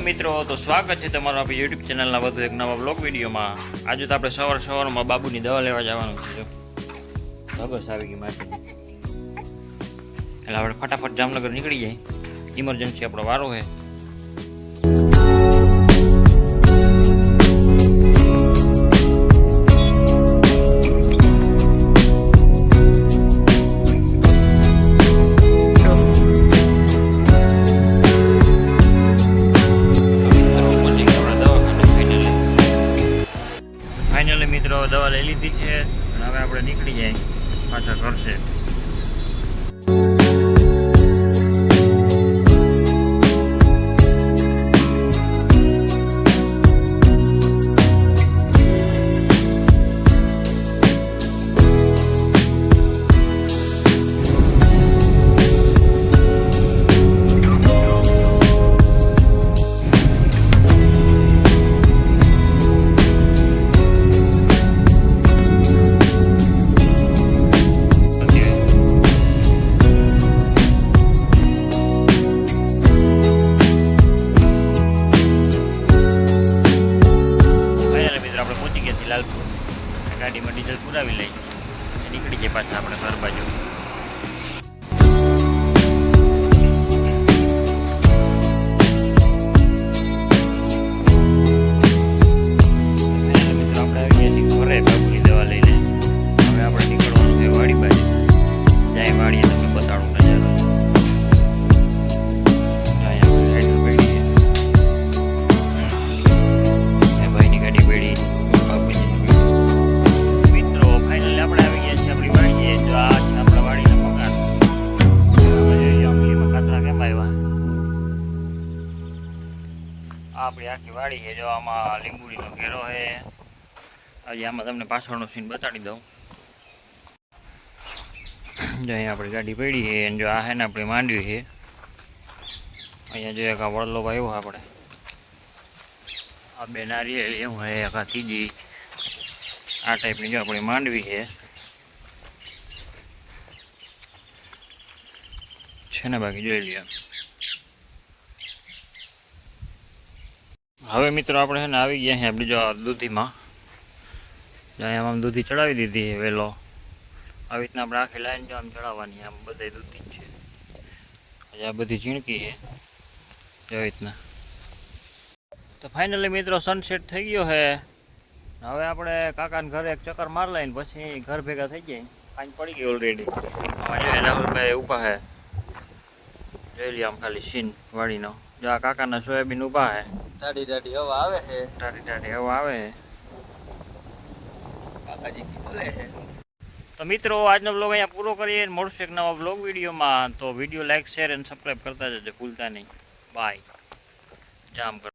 મિત્રો, તો સ્વાગત છે તમારું આપણી યુટ્યુબ ચેનલના વધુ એક નવા બ્લોગ વિડીયોમાં. આજે તો આપણે સવાર સવારમાં બાબુની દવા લેવા જવાનું છે. ધગસ આવી ગઈ માટી. એટલે આપણે ફટાફટ જામનગર નીકળી જાય. ઇમરજન્સી આપણો વારો છે. લઈ લીધી છે અને હવે આપણે નીકળી જાય પાછા ઘર ફાઇનલી લાલપુર. ગાડીમાં ડીઝલ પુરાવી લઈ. નીકળી જાય પાછા આપણે ઘર બાજુ. આપણી આખી વાડી છે. જો આમાં લીંબુડીનો ઘેરો છે. આજે આમાં તમને પાછળનો સીન બતાડી દઉં. જો અહીંયા આપણી ગાડી પડી છે અને જો આ છે ને આપણી માંડવી છે. અહીંયા જો એક વડલો વાવ્યો આપણે. આ બે નારિયેળ એવું હે એક આ ત્રીજી. આ ટાઈપની જો આપણી માંડવી છે. છે ને બાકી જોઈ લઈએ હવે મિત્રો આપણે છે ને આવી ગયા છે આપણી જો દૂધીમાં. અહીંયા આમ દૂધી ચડાવી દીધી છે વહેલો આવી રીતના આપણે આખી લાઈન જો આમ ચડાવવાની આમ બધે દૂધી જ છે. હજી આ બધી ઝીણકી છે. એવી રીતના. તો ફાઇનલી મિત્રો સનસેટ થઈ ગયો છે. હવે આપણે કાકાને ઘરે એક ચક્કર માર લઈને પછી ઘર ભેગા થઈ જાય પાંચ પડી ગઈ ઓલરેડી જો રાહુલભાઈ છે. જોઈ લઈએ આમ ખાલી સીન વાડીનો જો આ કાકાના સોયાબીન ઊભા છે. ટાઢી ટાઢી હવા આવે છે. ટાટી ટાટી હવા આવે કાકાજી બોલે છે. તો મિત્રો આજનો બ્લોગ અહીંયા પૂરો કરીએ. મળશું એક નવા બ્લોગ વિડીયોમાં. તો વીડિયો લાઈક શેર અને સબસ્ક્રાઈબ કરતા જજો. ભૂલતા નહીં. બાય જામ